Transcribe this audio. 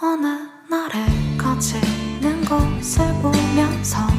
어느 날에 거치는 곳을 보면서